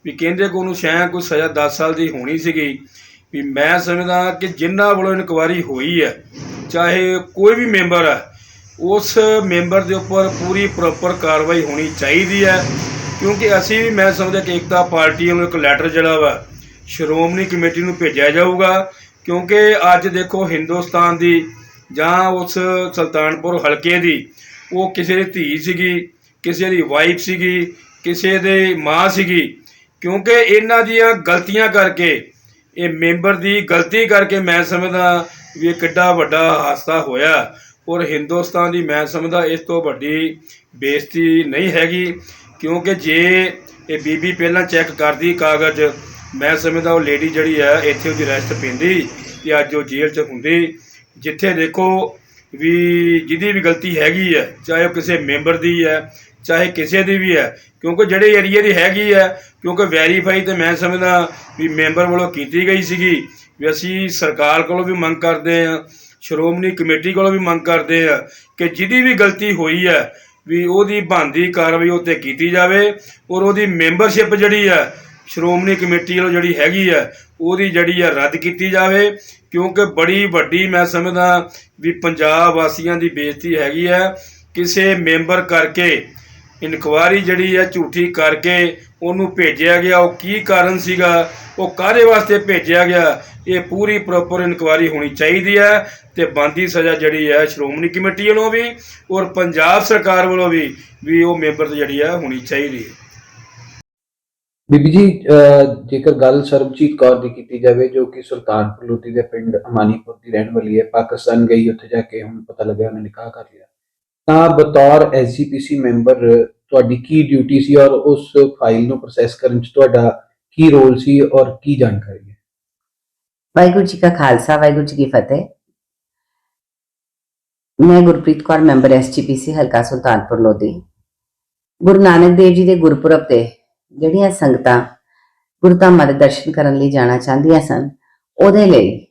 ਵੀ ਕਹਿੰਦੇ ਕਿ ਉਹਨੂੰ ਸ਼ਾਇਦ ਕੋਈ ਸਜ਼ਾ 10 ਸਾਲ ਦੀ ਹੋਣੀ ਸੀਗੀ, ਵੀ ਮੈਂ ਸਮਝਦਾ ਕਿ ਜਿੰਨਾ ਵੱਲੋਂ ਇਨਕੁਆਰੀ ਹੋਈ ਹੈ, ਚਾਹੇ ਕੋਈ ਵੀ ਮੈਂਬਰ ਹੈ, ਉਸ ਮੈਂਬਰ ਦੇ ਉੱਪਰ ਪੂਰੀ ਪ੍ਰੋਪਰ ਕਾਰਵਾਈ ਹੋਣੀ ਚਾਹੀਦੀ ਹੈ, ਕਿਉਂਕਿ ਅਸੀਂ ਵੀ ਮੈਂ ਸਮਝਦਾ ਕਿ ਏਕਤਾ ਪਾਰਟੀ ਨੂੰ ਇੱਕ ਲੈਟਰ ਜਿਹੜਾ ਵਾ, ਸ਼੍ਰੋਮਣੀ ਕਮੇਟੀ ਨੂੰ ਭੇਜਿਆ ਜਾਊਗਾ, ਕਿਉਂਕਿ ਅੱਜ ਦੇਖੋ ਹਿੰਦੁਸਤਾਨ ਦੀ ਜਾਂ ਉਸ ਸੁਲਤਾਨਪੁਰ ਹਲਕੇ ਦੀ, ਉਹ ਕਿਸੇ ਦੀ ਧੀ ਸੀਗੀ ਕਿਸੇ ਦੀ ਵਾਈਫ ਸੀਗੀ, ਕਿਸੇ ਦੇ ਮਾਂ ਸੀਗੀ, ਕਿਉਂਕਿ ਇਹਨਾਂ ਦੀਆਂ ਗਲਤੀਆਂ ਕਰਕੇ, ਇਹ ਮੈਂਬਰ ਦੀ ਗਲਤੀ ਕਰਕੇ ਮੈਂ ਸਮਝਦਾ ਵੀ ਇਹ ਕਿੱਡਾ ਵੱਡਾ ਹਾਦਸਾ ਹੋਇਆ। ਔਰ ਹਿੰਦੁਸਤਾਨ ਦੀ ਮੈਂ ਸਮਝਦਾ ਇਸ ਤੋਂ ਵੱਡੀ ਬੇਇੱਜ਼ਤੀ ਨਹੀਂ ਹੈਗੀ, ਕਿਉਂਕਿ ਜੇ ਇਹ ਬੀਬੀ ਪਹਿਲਾਂ ਚੈੱਕ ਕਰਦੀ ਕਾਗਜ਼, ਮੈਂ ਸਮਝਦਾ ਉਹ ਲੇਡੀ ਜਿਹੜੀ ਹੈ, ਇੱਥੇ ਉਹਦੀ ਰੈਸਟ ਪੈਂਦੀ ਤੇ ਅੱਜ ਉਹ ਜੇਲ੍ਹ 'ਚ ਹੁੰਦੀ। ਜਿੱਥੇ ਦੇਖੋ ਵੀ ਜਿਹਦੀ ਵੀ ਗਲਤੀ ਹੈਗੀ ਹੈ, ਚਾਹੇ ਉਹ ਕਿਸੇ ਮੈਂਬਰ ਦੀ ਹੈ, ਚਾਹੇ ਕਿਸੇ ਦੀ ਵੀ ਹੈ, ਕਿਉਂਕਿ ਜਿਹੜੇ ਏਰੀਏ ਦੀ ਹੈਗੀ ਹੈ, ਕਿਉਂਕਿ ਵੈਰੀਫਾਈ ਤੇ ਮੈਂ ਸਮਝਦਾ ਵੀ ਮੈਂਬਰ ਵੱਲੋਂ ਕੀਤੀ ਗਈ ਸੀਗੀ, ਵੀ ਅਸੀਂ ਸਰਕਾਰ ਕੋਲੋਂ ਵੀ ਮੰਗ ਕਰਦੇ ਹਾਂ, ਸ਼੍ਰੋਮਣੀ ਕਮੇਟੀ ਕੋਲੋਂ ਵੀ ਮੰਗ ਕਰਦੇ ਹਾਂ ਕਿ ਜਿਹਦੀ ਵੀ ਗਲਤੀ ਹੋਈ ਹੈ, ਵੀ ਉਹਦੀ ਬਣਦੀ ਕਾਰਵਾਈ ਉੱਤੇ ਕੀਤੀ ਜਾਵੇ ਔਰ ਉਹਦੀ ਮੈਂਬਰਸ਼ਿਪ ਜਿਹੜੀ ਹੈ, ਸ਼੍ਰੋਮਣੀ ਕਮੇਟੀ ਵੱਲੋਂ ਜਿਹੜੀ ਹੈਗੀ ਹੈ ਉਹਦੀ ਜਿਹੜੀ ਆ ਰੱਦ ਕੀਤੀ ਜਾਵੇ, ਕਿਉਂਕਿ ਬੜੀ ਵੱਡੀ ਮੈਂ ਸਮਝਦਾ ਵੀ ਪੰਜਾਬ ਵਾਸੀਆਂ ਦੀ ਬੇਇੱਜ਼ਤੀ ਹੈਗੀ ਹੈ ਕਿਸੇ ਮੈਂਬਰ ਕਰਕੇ ਇਨਕੁਆਰੀ ਜਿਹੜੀ ਹੈ ਝੂਠੀ ਕਰਕੇ ਉਹਨੂੰ ਭੇਜਿਆ ਗਿਆ, ਉਹ ਕੀ ਕਾਰਨ ਸੀਗਾ, ਉਹ ਕਾਹਦੇ ਵਾਸਤੇ ਭੇਜਿਆ ਗਿਆ, ਇਹ ਪੂਰੀ ਪ੍ਰੋਪਰ ਇਨਕੁਆਰੀ ਹੋਣੀ ਚਾਹੀਦੀ ਹੈ ਤੇ ਬੰਦੀ ਸਜ਼ਾ ਜਿਹੜੀ ਹੈ ਸ਼੍ਰੋਮਣੀ ਕਮੇਟੀ ਵੱਲੋਂ ਵੀ ਔਰ ਪੰਜਾਬ ਸਰਕਾਰ ਵੱਲੋਂ ਵੀ ਵੀ ਉਹ ਮੈਂਬਰ ਜਿਹੜੀ ਹੈ ਹੋਣੀ ਚਾਹੀਦੀ ਹੈ ਬੀਬੀ ਜੀ ਜੇਕਰ ਗੱਲ ਸਰਬਜੀਤ ਕੌਰ ਦੀ ਕੀਤੀ ਜਾਵੇ, ਜੋ ਕਿ ਸੁਲਤਾਨਪੁਰ ਲੋਧੀ ਦੇ ਪਿੰਡ ਅਮਾਨੀਪੁਰ ਦੀ ਰਹਿਣ ਵਾਲੀ ਹੈ, ਪਾਕਿਸਤਾਨ ਗਈ ਉੱਥੇ ਜਾ ਕੇ ਹੁਣ ਪਤਾ ਲੱਗਿਆ, ਉਹਨੇ ਨਿਕਾਹ ਕਰ ਲਿਆ। ਤਾਂ ਬਤੌਰ ਐਸਜੀਪੀਸੀ ਮੈਂਬਰ ਤੁਹਾਡੀ ਕੀ ਡਿਊਟੀ ਸੀ ਔਰ ਉਸ ਫਾਈਲ ਨੂੰ ਪ੍ਰੋਸੈਸ ਕਰਨ 'ਚ ਤੁਹਾਡਾ ਕੀ ਰੋਲ ਸੀ ਔਰ ਕੀ ਜਾਣਕਾਰੀ ਹੈ? ਵਾਹਿਗੁਰੂ ਜੀ ਕਾ ਖਾਲਸਾ, ਵਾਹਿਗੁਰੂ ਜੀ ਕੀ ਫਤਿਹ। ਮੈਂ ਗੁਰਪ੍ਰੀਤ ਕੌਰ, ਮੈਂਬਰ ਐਸਜੀਪੀਸੀ ਹਲਕਾ ਸੁਲਤਾਨਪੁਰ ਲੋਧੀ। ਗੁਰੂ ਨਾਨਕ ਦੇਵ ਜੀ ਦੇ ਗੁਰਪੁਰਬ ਤੇ ਜਿਹੜੀਆਂ ਸੰਗਤਾਂ ਗੁਰਧਾਮਾਂ ਦੇ ਦਰਸ਼ਨ ਕਰਨ ਲਈ ਜਾਣਾ ਚਾਹੁੰਦੀਆਂ ਸਨ, ਉਹਦੇ ਲਈ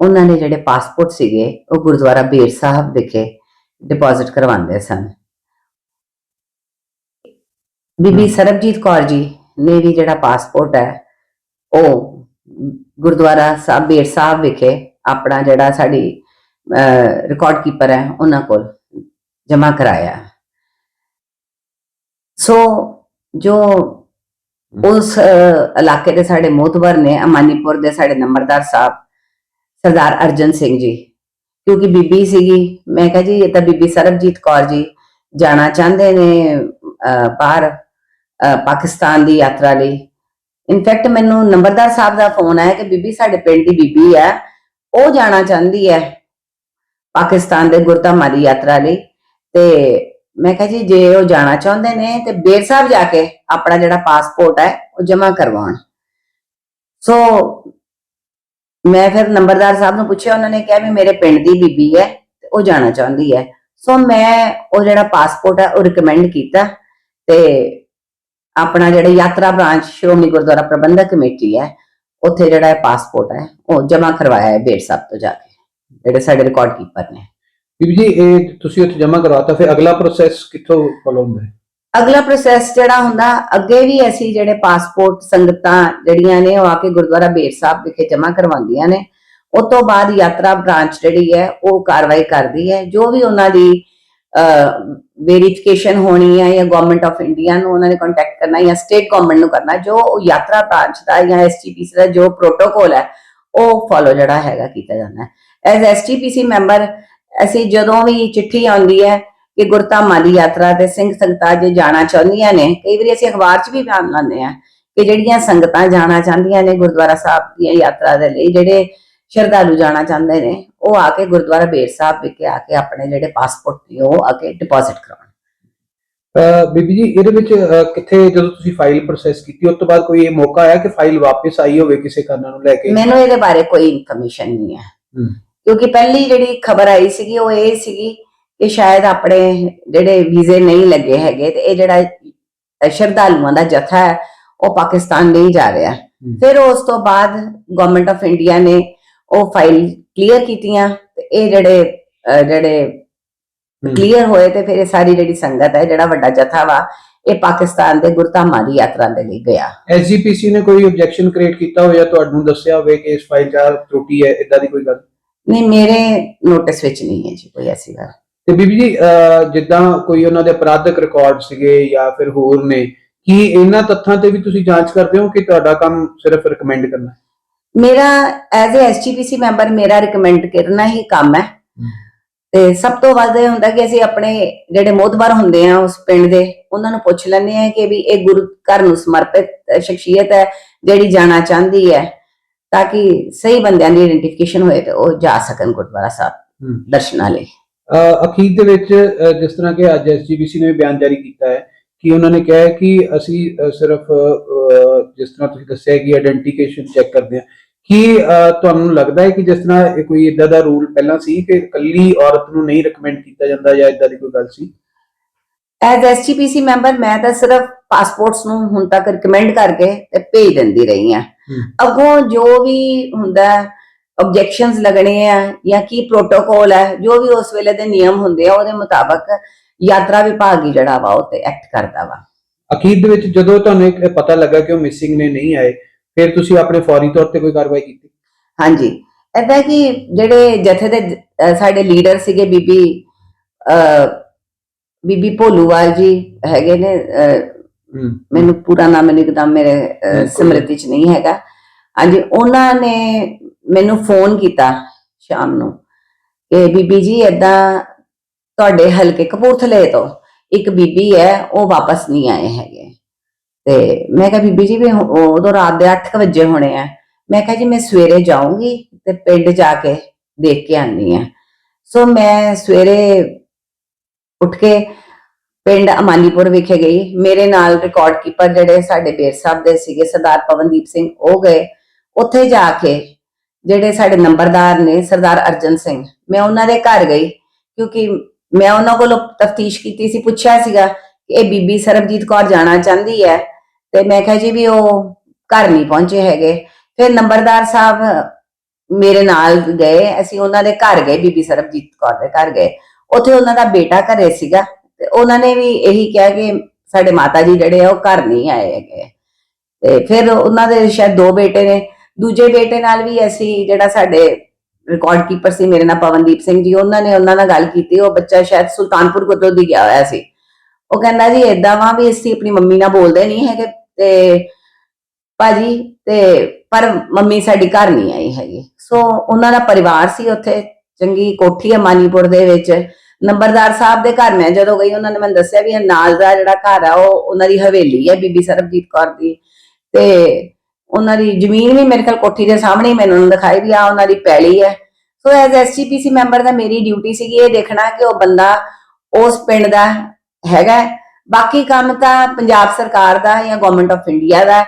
ਉਹਨਾਂ ਦੇ ਜਿਹੜੇ ਪਾਸਪੋਰਟ ਸੀਗੇ, ਉਹ ਗੁਰਦੁਆਰਾ ਬੇਰ ਸਾਹਿਬ ਵਿਖੇ ਡਿਪੋਜ਼ਿਟ ਕਰਵਾਉਂਦੇ ਸਨ। ਬੀਬੀ ਸਰਬਜੀਤ ਕੌਰ ਜੀ ਨੇ ਵੀ ਜਿਹੜਾ ਪਾਸਪੋਰਟ ਹੈ, ਉਹ ਗੁਰਦੁਆਰਾ ਸਾਹਿਬ ਬੇਰ ਸਾਹਿਬ ਵਿਖੇ ਆਪਣਾ ਜਿਹੜਾ ਸਾਡੀ ਰਿਕਾਰਡ ਕੀਪਰ ਹੈ, ਉਹਨਾਂ ਕੋਲ ਜਮ੍ਹਾਂ ਕਰਾਇਆ। ਸੋ ਜੋ ਉਸ ਇਲਾਕੇ ਦੇ ਸਾਡੇ ਮੋਤਬਰ ਨੇ ਅਮਾਨੀਪੁਰ ਦੇ ਸਾਡੇ ਨੰਬਰਦਾਰ ਸਾਹਿਬ, ਸਰਦਾਰ ਅਰਜਨ ਸਿੰਘ ਜੀ। ਕਿਉਂਕਿ ਬੀਬੀ ਸੀਗੀ, ਮੈਂ ਕਿਹਾ ਜੀ, ਇਹ ਤਾਂ ਬੀਬੀ ਸਰਬਜੀਤ ਕੌਰ ਜੀ ਜਾਣਾ ਚਾਹੁੰਦੇ ਨੇ ਬਾਹਰ ਪਾਕਿਸਤਾਨ ਦੀ ਯਾਤਰਾ ਲਈ। ਇਨਫੈਕਟ ਮੈਨੂੰ ਨੰਬਰਦਾਰ ਸਾਹਿਬ ਦਾ ਫੋਨ ਆਇਆ ਕਿ ਬੀਬੀ ਸਾਡੇ ਪਿੰਡ ਦੀ ਬੀਬੀ ਹੈ, ਉਹ ਜਾਣਾ ਚਾਹੁੰਦੀ ਹੈ ਪਾਕਿਸਤਾਨ ਦੇ ਗੁਰਧਾਮਾਂ ਦੀ ਯਾਤਰਾ ਲਈ। ਤੇ ਮੈਂ ਕਿਹਾ ਜੀ, ਜੇ ਉਹ ਜਾਣਾ ਚਾਹੁੰਦੇ ਨੇ ਤੇ ਬੇਰ ਸਾਹਿਬ ਜਾ ਕੇ ਆਪਣਾ ਜਿਹੜਾ ਪਾਸਪੋਰਟ ਹੈ, ਉਹ ਜਮ੍ਹਾਂ ਕਰਵਾਉਣ। ਸੋ ਮੈਂ ਫਿਰ ਨੰਬਰਦਾਰ ਸਾਹਿਬ ਨੂੰ ਪੁੱਛਿਆ, ਉਹਨਾਂ ਨੇ ਕਿਹਾ ਵੀ ਮੇਰੇ ਪਿੰਡ ਦੀ ਬੀਬੀ ਹੈ, ਤੇ ਉਹ ਜਾਣਾ ਚਾਹੁੰਦੀ ਹੈ। ਸੋ ਮੈਂ ਉਹ ਜਿਹੜਾ ਪਾਸਪੋਰਟ ਹੈ, ਉਹ ਰეკਮੈਂਡ ਕੀਤਾ ਤੇ ਆਪਣਾ ਜਿਹੜਾ ਯਾਤਰਾ ਬ੍ਰਾਂਚ ਸ਼੍ਰੋਮਣੀ ਗੁਰਦੁਆਰਾ ਪ੍ਰਬੰਧਕ ਕਮੇਟੀ ਹੈ, ਉੱਥੇ ਜਿਹੜਾ ਪਾਸਪੋਰਟ ਹੈ, ਉਹ ਜਮ੍ਹਾਂ ਕਰਵਾਇਆ ਹੈ ਬੇਰ ਸਾਹਿਬ ਤੋਂ ਜਾ ਕੇ, ਜਿਹੜੇ ਸਾਡੇ ਰਿਕਾਰਡ ਕੀਪਰ ਨੇ। ਬੀਬੀ ਜੀ, ਇਹ ਤੁਸੀਂ ਉੱਥੇ ਜਮ੍ਹਾਂ ਕਰਵਾਤਾ ਫਿਰ ਅਗਲਾ ਪ੍ਰੋਸੈਸ ਕਿੱਥੋਂ ਫੋਲੋ ਹੁੰਦਾ ਹੈ? ਅਗਲਾ ਪ੍ਰੋਸੈਸ ਜਿਹੜਾ ਹੁੰਦਾ, ਅੱਗੇ ਵੀ ਅਸੀਂ ਜਿਹੜੇ ਪਾਸਪੋਰਟ ਸੰਗਤਾਂ ਜਿਹੜੀਆਂ ਨੇ, ਉਹ ਆ ਕੇ ਗੁਰਦੁਆਰਾ ਬੇਰ ਸਾਹਿਬ ਵਿਖੇ ਜਮ੍ਹਾਂ ਕਰਵਾਉਂਦੀਆਂ ਨੇ। ਉਸ ਤੋਂ ਬਾਅਦ ਯਾਤਰਾ ਬ੍ਰਾਂਚ ਜਿਹੜੀ ਹੈ, ਉਹ ਕਾਰਵਾਈ ਕਰਦੀ ਹੈ। ਜੋ ਵੀ ਉਹਨਾਂ ਦੀ ਵੈਰੀਫਿਕੇਸ਼ਨ ਹੋਣੀ ਹੈ ਜਾਂ ਗਵਰਨਮੈਂਟ ਆਫ ਇੰਡੀਆ ਨੂੰ ਉਹਨਾਂ ਨੇ ਕੰਟੈਕਟ ਕਰਨਾ ਜਾਂ ਸਟੇਟ ਗਵਰਨਮੈਂਟ ਨੂੰ ਕਰਨਾ, ਜੋ ਯਾਤਰਾ ਬ੍ਰਾਂਚ ਦਾ ਜਾਂ ਐਸਟੀਪੀਸੀ ਦਾ ਜੋ ਪ੍ਰੋਟੋਕੋਲ ਹੈ, ਉਹ ਫਾਲੋ ਜਿਹੜਾ ਹੈਗਾ ਕੀਤਾ ਜਾਂਦਾ ਹੈ। ਐਜ਼ ਐਸਟੀਪੀਸੀ ਮੈਂਬਰ ਅਸੀਂ ਜਦੋਂ ਵੀ ਚਿੱਠੀ ਆਉਂਦੀ ਹੈ ਕਿ ਗੁਰਧਾਮਾਂ ਦੀ ਯਾਤਰਾ ਤੇ ਸਿੰਘ ਸੰਗਤਾਂ ਜੇ ਜਾਣਾ ਚਾਹੁੰਦੀਆਂ ਨੇ ਕਈ ਵਾਰੀ ਅਸੀਂ ਅਖਬਾਰ 'ਚ ਵੀ ਬਿਆਨ ਲਾਉਂਦੇ ਆ ਕਿ ਜਿਹੜੀਆਂ ਸੰਗਤਾਂ ਜਾਣਾ ਚਾਹੁੰਦੀਆਂ ਨੇ ਗੁਰਦੁਆਰਾ ਸਾਹਿਬ ਦੀਆਂ ਯਾਤਰਾ ਦੇ ਲਈ ਜਿਹੜੇ ਸ਼ਰਧਾਲੂ ਜਾਣਾ ਚਾਹੁੰਦੇ ਨੇ ਉਹ ਆ ਕੇ ਗੁਰਦੁਆਰਾ ਬੇਰ ਸਾਹਿਬ ਵਿਖੇ ਆ ਕੇ ਆਪਣੇ ਜਿਹੜੇ ਪਾਸਪੋਰਟ ਨੇ ਉਹ ਆ ਕੇ ਡਿਪੋਜ਼ਿਟ ਕਰਾਉਣ। ਬੀਬੀ ਜੀ ਇਹਦੇ ਵਿੱਚ ਕਿੱਥੇ ਜਦੋਂ ਤੁਸੀਂ ਫਾਈਲ ਪ੍ਰੋਸੈਸ ਕੀਤੀ ਉਸ ਤੋਂ ਬਾਅਦ ਕੋਈ ਇਹ ਮੌਕਾ ਆਇਆ ਕਿ ਫਾਈਲ ਵਾਪਸ ਆਈ ਹੋਵੇ ਕਿਸੇ ਕਾਰਨ ਨੂੰ ਲੈ ਕੇ? ਮੈਨੂੰ ਇਹਦੇ ਬਾਰੇ ਕੋਈ ਇਨਫੋਰਮੇਸ਼ਨ ਨਹੀਂ ਹੈ। ਕਿਉਂਕਿ ਪਹਿਲੀ ਜਿਹੜੀ ਖਬਰ ਆਈ ਸੀਗੀ ਉਹ ਇਹ ਸੀਗੀ ਕਿ ਸ਼ਾਇਦ ਆਪਣੇ ਜਿਹੜੇ ਵੀਜ਼ੇ ਨਹੀਂ ਲੱਗੇ ਹੈਗੇ ਤੇ ਇਹ ਜਿਹੜਾ ਸ਼ਰਧਾਲੂਆਂ ਦਾ ਜਥਾ ਹੈ ਉਹ ਪਾਕਿਸਤਾਨ ਨਹੀਂ ਜਾ ਰਿਹਾ। ਫਿਰ ਉਸ ਤੋਂ ਬਾਅਦ ਗਵਰਨਮੈਂਟ ਆਫ ਇੰਡੀਆ ਨੇ ਉਹ ਫਾਈਲ ਕਲੀਅਰ ਕੀਤੀਆਂ ਤੇ ਇਹ ਜਿਹੜੇ ਜਿਹੜੇ। ਕਲੀਅਰ ਹੋਏ ਤੇ ਫਿਰ ਇਹ ਸਾਰੀ ਜਿਹੜੀ ਸੰਗਤ ਹੈ ਜਿਹੜਾ ਵੱਡਾ ਜਥਾ ਵਾ ਇਹ ਪਾਕਿਸਤਾਨ ਦੇ ਗੁਰਧਾਮਾਂ ਦੀ ਯਾਤਰਾ ਦੇ ਲਈ ਗਿਆ। ਐਸਜੀਪੀਸੀ ਨੇ ਕੋਈ ਆਬਜੈਕਸ਼ਨ ਕ੍ਰੀਏਟ ਕੀਤਾ ਜਾਂ ਤੁਹਾਨੂੰ ਦੱਸਿਆ ਹੋਵੇ ਕਿ ਇਸ ਫਾਈਲ 'ਚ ਤਰੁੱਟੀ ਹੈ ਇਦਾਂ ਦੀ ਕੋਈ ਗੱਲ? ਨਹੀਂ ਮੇਰੇ ਨੋਟਿਸ ਵਿੱਚ ਨਹੀਂ ਹੈ ਜੀ ਕੋਈ ਐਸੀ ਗੱਲ। ਤੇ ਬੀਬੀ ਜੀ ਜਿੱਦਾਂ ਕੋਈ ਉਹਨਾਂ ਦੇ ਅਪਰਾਧਿਕ ਰਿਕਾਰਡ ਸੀਗੇ ਜਾਂ ਫਿਰ ਹੋਰ ਨੇ ਕੀ ਇਹਨਾਂ ਤੱਥਾਂ ਤੇ ਵੀ ਤੁਸੀਂ ਜਾਂਚ ਕਰਦੇ ਹੋ ਕਿ ਤੁਹਾਡਾ ਕੰਮ ਸਿਰਫ ਰეკਮੈਂਡ ਕਰਨਾ? ਮੇਰਾ ਐਜ਼ ਅ ਐਸਜੀਪੀਸੀ ਮੈਂਬਰ ਮੇਰਾ ਰეკਮੈਂਡ ਕਰਨਾ ਹੀ ਕੰਮ ਹੈ। ਤੇ ਸਭ ਤੋਂ ਵੱਧ ਇਹ ਹੁੰਦਾ ਕਿ ਅਸੀਂ ਆਪਣੇ ਜਿਹੜੇ ਮੋਦਵਾਰ ਹੁੰਦੇ ਆ ਉਸ ਪਿੰਡ ਦੇ ਉਹਨਾਂ ਨੂੰ ਪੁੱਛ ਲੈਂਦੇ ਆ ਕਿ ਵੀ ਇਹ ਗੁਰੂ ਘਰ ਨੂੰ ਸਮਰਪਿਤ ਸ਼ਖਸੀਅਤ ਹੈ ਜਿਹੜੀ ਜਾਣਾ ਚਾਹੁੰਦੀ ਹੈ। ਤਾਂ ਕਿ ਸਹੀ ਬੰਦਿਆਂ ਦੀ ਆਇਡੈਂਟੀਫਿਕੇਸ਼ਨ ਹੋਏ ਤੇ ਉਹ ਜਾ ਸਕਣ ਗੁਰਦੁਆਰਾ ਸਾਹਿਬ ਦਰਸ਼ਨਾਂ ਲਈ। ਅਖੀਰ ਦੇ ਵਿੱਚ ਜਿਸ ਤਰ੍ਹਾਂ ਕਿ ਅੱਜ ਐਸਜੀਬੀਸੀ ਨੇ ਬਿਆਨ ਜਾਰੀ ਕੀਤਾ ਹੈ ਕਿ ਉਹਨਾਂ ਨੇ ਕਿਹਾ ਕਿ ਅਸੀਂ ਸਿਰਫ ਜਿਸ ਤਰ੍ਹਾਂ ਤੁਸੀਂ ਦੱਸਿਆ ਕਿ ਆਇਡੈਂਟੀਫਿਕੇਸ਼ਨ ਚੈੱਕ ਕਰਦੇ ਆ ਕਿ ਤੁਹਾਨੂੰ ਲੱਗਦਾ ਹੈ ਕਿ ਜਿਸ ਤਰ੍ਹਾਂ ਕੋਈ ਇਦਾਂ ਦਾ ਰੂਲ ਪਹਿਲਾਂ ਸੀ ਕਿ ਕੱਲੀ ਔਰਤ ਨੂੰ ਨਹੀਂ ਰეკਮੈਂਡ ਕੀਤਾ ਜਾਂਦਾ ਜਾਂ ਇਦਾਂ ਦੀ ਕੋਈ ਗੱਲ ਸੀ? ਐਜ਼ ਐਸਜੀਪੀਸੀ ਮੈਂਬਰ ਮੈਂ ਤਾਂ ਸਿਰਫ ਪਾਸਪੋਰਟਸ ਨੂੰ ਹੁਣ ਤੱਕ ਰეკਮੈਂਡ ਕਰਕੇ ਤੇ ਭੇਜ ਦਿੰਦੀ ਰਹੀ ਹਾਂ। ਅੱਗੋਂ ਜੋ ਵੀ ਹੁੰਦਾ ਆਬਜੈਕਸ਼ਨਸ ਲੱਗਣੇ ਆ ਜਾਂ ਕੀ ਪ੍ਰੋਟੋਕੋਲ ਹੈ ਜੋ ਵੀ ਉਸ ਵੇਲੇ ਦੇ ਨਿਯਮ ਹੁੰਦੇ ਆ ਉਹਦੇ ਮੁਤਾਬਕ ਯਾਤਰਾ ਵਿਭਾਗ ਹੀ ਜਿਹੜਾ ਵਾ ਉਹ ਤੇ ਐਕਟ ਕਰਦਾ ਵਾ। ਅਖੀਰ ਦੇ ਵਿੱਚ ਜਦੋਂ ਤੁਹਾਨੂੰ ਇਹ ਪਤਾ ਲੱਗਾ ਕਿ ਉਹ ਮਿਸਿੰਗ ਨੇ ਨਹੀਂ ਆਏ ਫਿਰ ਤੁਸੀਂ ਆਪਣੇ ਫੌਰੀ ਤੌਰ ਤੇ ਕੋਈ ਕਾਰਵਾਈ ਕੀਤੀ? ਹਾਂਜੀ। ਏਦਾਂ ਕਿ ਜਿਹੜੇ ਜਥੇ ਦੇ ਸਾਡੇ ਲੀਡਰ ਸੀਗੇ ਬੀਬੀ ਬੀਬੀ ਭੋਲੂਵਾਲ ਜੀ ਹੈਗੇ ਨੇ ਮੈਨੂੰ ਪੂਰਾ ਨਾਮ ਇੱਕਦਮ ਮੇਰੇ। ਸਮ੍ਰਿਤੀ ਚ ਨਹੀਂ ਹੈਗਾ। ਹਾਂਜੀ ਉਹਨਾਂ ਨੇ ਮੈਨੂੰ ਫੋਨ ਕੀਤਾ ਸ਼ਾਮ ਨੂੰ ਕਿ ਬੀਬੀ ਜੀ ਏਦਾਂ ਤੁਹਾਡੇ ਹਲਕੇ ਕਪੂਰਥਲੇ ਤੋਂ ਇੱਕ ਬੀਬੀ ਹੈ ਉਹ ਵਾਪਸ ਨਹੀਂ ਆਏ ਹੈਗੇ। ਤੇ ਮੈਂ ਕਿਹਾ ਬੀਬੀ ਜੀ ਵੀ ਉਦੋਂ ਰਾਤ ਦੇ 8 ਵਜੇ ਹੋਣੇ ਆ। ਮੈਂ ਕਿਹਾ ਜੀ ਮੈਂ ਸਵੇਰੇ ਜਾਊਂਗੀ ਤੇ ਪਿੰਡ ਜਾ ਕੇ ਦੇਖ ਕੇ ਆਨੀ ਆ। ਸੋ ਮੈਂ ਸਵੇਰੇ ਉੱਠ ਕੇ ਪਿੰਡ ਅਮਾਨੀਪੁਰ ਵਿਖੇ ਗਈ। ਮੇਰੇ ਨਾਲ ਰਿਕਾਰਡ ਕੀਪਰ ਜਿਹੜੇ ਸਾਡੇ ਬੇਰ ਸਾਹਿਬ ਦੇ ਸੀਗੇ, ਸਰਦਾਰ ਪਵਨਦੀਪ ਸਿੰਘ, ਉਹ ਗਏ। ਉੱਥੇ ਜਾ ਕੇ ਜਿਹੜੇ ਸਾਡੇ ਨੰਬਰਦਾਰ ਨੇ, ਸਰਦਾਰ ਅਰਜਨ ਸਿੰਘ, ਮੈਂ ਉਹਨਾਂ ਦੇ ਘਰ ਗਈ ਕਿਉਂਕਿ ਮੈਂ ਉਹਨਾਂ ਕੋਲੋਂ ਤਫਤੀਸ਼ ਕੀਤੀ ਸੀ, ਪੁੱਛਿਆ ਸੀਗਾ ਕਿ ਇਹ ਬੀਬੀ ਸਰਬਜੀਤ ਕੌਰ ਜਾਣਾ ਚਾਹੁੰਦੀ ਹੈ ਤੇ ਮੈਂ ਕਿਹਾ ਜੀ ਵੀ ਉਹ ਘਰ ਨਹੀਂ ਪਹੁੰਚੇ ਹੈਗੇ। ਫਿਰ ਨੰਬਰਦਾਰ ਸਾਹਿਬ ਮੇਰੇ ਨਾਲ ਗਏ, ਅਸੀਂ ਉਹਨਾਂ ਦੇ ਘਰ ਗਏ, ਬੀਬੀ ਸਰਬਜੀਤ ਕੌਰ ਦੇ ਘਰ ਗਏ। ਉੱਥੇ ਉਹਨਾਂ ਦਾ ਬੇਟਾ ਘਰੇ ਸੀਗਾ। ਤੇ ਉਹਨਾਂ ਨੇ ਵੀ ਇਹੀ ਕਿਹਾ ਕਿ ਸਾਡੇ ਮਾਤਾ ਜੀ ਜਿਹੜੇ ਆ ਉਹ ਘਰ ਨਹੀਂ ਆਏ ਹੈਗੇ। ਤੇ ਫਿਰ ਉਹਨਾਂ ਦੇ ਸ਼ਾਇਦ ਦੋ ਬੇਟੇ ਨੇ। ਦੂਜੇ ਬੇਟੇ ਨਾਲ ਵੀ ਅਸੀਂ ਜਿਹੜਾ ਸਾਡੇ ਰਿਕਾਰਡ ਕੀਪਰ ਸੀ, ਮੇਰੇ ਨਾਲ ਪਵਨਦੀਪ ਸਿੰਘ ਜੀ, ਉਹਨਾਂ ਨੇ ਉਹਨਾਂ ਨਾਲ ਗੱਲ ਕੀਤੀ। ਉਹ ਬੱਚਾ ਸ਼ਾਇਦ ਸੁਲਤਾਨਪੁਰ ਕੋਲੋਂ ਦੀ ਗਿਆ ਹੋਇਆ ਸੀ। ਉਹ ਕਹਿੰਦਾ ਜੀ, ਏਦਾਂ ਵਾ ਵੀ ਅਸੀਂ ਆਪਣੀ ਮੰਮੀ ਨਾਲ ਬੋਲਦੇ ਨਹੀਂ ਹੈਗੇ ਤੇ ਭਾਜੀ, ਤੇ ਪਰ ਮੰਮੀ ਸਾਡੀ ਘਰ ਨਹੀਂ ਆਈ ਹੈਗੀ। ਸੋ ਉਹਨਾਂ ਦਾ ਪਰਿਵਾਰ ਸੀ ਉੱਥੇ, ਚੰਗੀ ਕੋਠੀ ਹੈ ਮਾਨੀਪੁਰ ਦੇ ਵਿੱਚ। ਨੰਬਰਦਾਰ ਸਾਹਿਬ ਦੇ ਘਰ ਮੈਂ ਜਦੋਂ ਗਈ, ਉਹਨਾਂ ਨੇ ਮੈਨੂੰ ਦੱਸਿਆ ਵੀ ਇਹ ਨਾਲ ਦਾ ਜਿਹੜਾ ਘਰ ਆ, ਉਹ ਉਹਨਾਂ ਦੀ ਹਵੇਲੀ ਹੈ ਬੀਬੀ ਸਰਬਜੀਤ ਕੌਰ ਦੀ। ਤੇ ਉਹਨਾਂ ਦੀ ਜ਼ਮੀਨ ਵੀ ਮੇਰੇ ਕੋਲ ਕੋਠੀ ਦੇ ਸਾਹਮਣੇ ਹੀ ਮੈਨੂੰ ਦਿਖਾਈ ਵੀ ਆ, ਉਹਨਾਂ ਦੀ ਪੈਲੀ ਹੈ ਸੋ ਐਜ਼ ਐਸਜੀਪੀਸੀ ਮੈਂਬਰ ਦਾ ਮੇਰੀ ਡਿਊਟੀ ਸੀਗੀ ਇਹ ਦੇਖਣਾ ਕਿ ਉਹ ਬੰਦਾ ਉਸ ਪਿੰਡ ਦਾ ਹੈਗਾ। ਬਾਕੀ ਕੰਮ ਤਾਂ ਪੰਜਾਬ ਸਰਕਾਰ ਦਾ ਜਾਂ ਗਵਰਨਮੈਂਟ ਆਫ ਇੰਡੀਆ ਦਾ।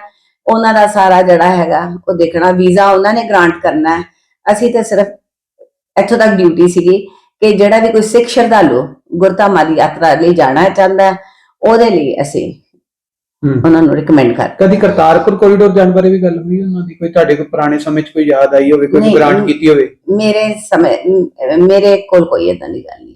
ਉਹਨਾਂ ਦਾ ਸਾਰਾ ਜਿਹੜਾ ਹੈਗਾ, ਉਹ ਦੇਖਣਾ, ਵੀਜ਼ਾ ਉਹਨਾਂ ਨੇ ਗ੍ਰਾਂਟ ਕਰਨਾ। ਹੈ ਅਸੀਂ ਤਾਂ ਸਿਰਫ ਇੱਥੋਂ ਤੱਕ ਡਿਊਟੀ ਸੀਗੀ। ਕਿ ਜਿਹੜਾ ਵੀ ਕੋਈ ਸਿੱਖ ਸ਼ਰਧਾਲੂ ਗੁਰਧਾਮਾਂ ਦੀ ਯਾਤਰਾ ਲਈ ਜਾਣਾ ਚਾਹੁੰਦਾ ਹੈ, ਉਹਦੇ ਲਈ ਅਸੀਂ ਹੂੰ। ਉਹਨਾਂ ਨੂੰ ਰეკਮੈਂਡ ਕਰ ਕਦੀ ਕਰਤਾਰਪੁਰ ਕੋਰੀਡੋਰ ਜਾਣ ਬਾਰੇ ਵੀ ਗੱਲ ਹੋਈ ਉਹਨਾਂ ਦੀ? ਕੋਈ ਤੁਹਾਡੇ ਕੋਈ ਪੁਰਾਣੇ ਸਮੇਂ 'ਚ ਕੋਈ ਯਾਦ ਆਈ ਹੋਵੇ ਕੋਈ ਨਹੀਂ। ਕੀਤੀ ਹੋਵੇ? ਮੇਰੇ ਸਮੇਂ ਮੇਰੇ ਕੋਲ ਕੋਈ ਏਦਾਂ ਦੀ ਗੱਲ ਨਹੀਂ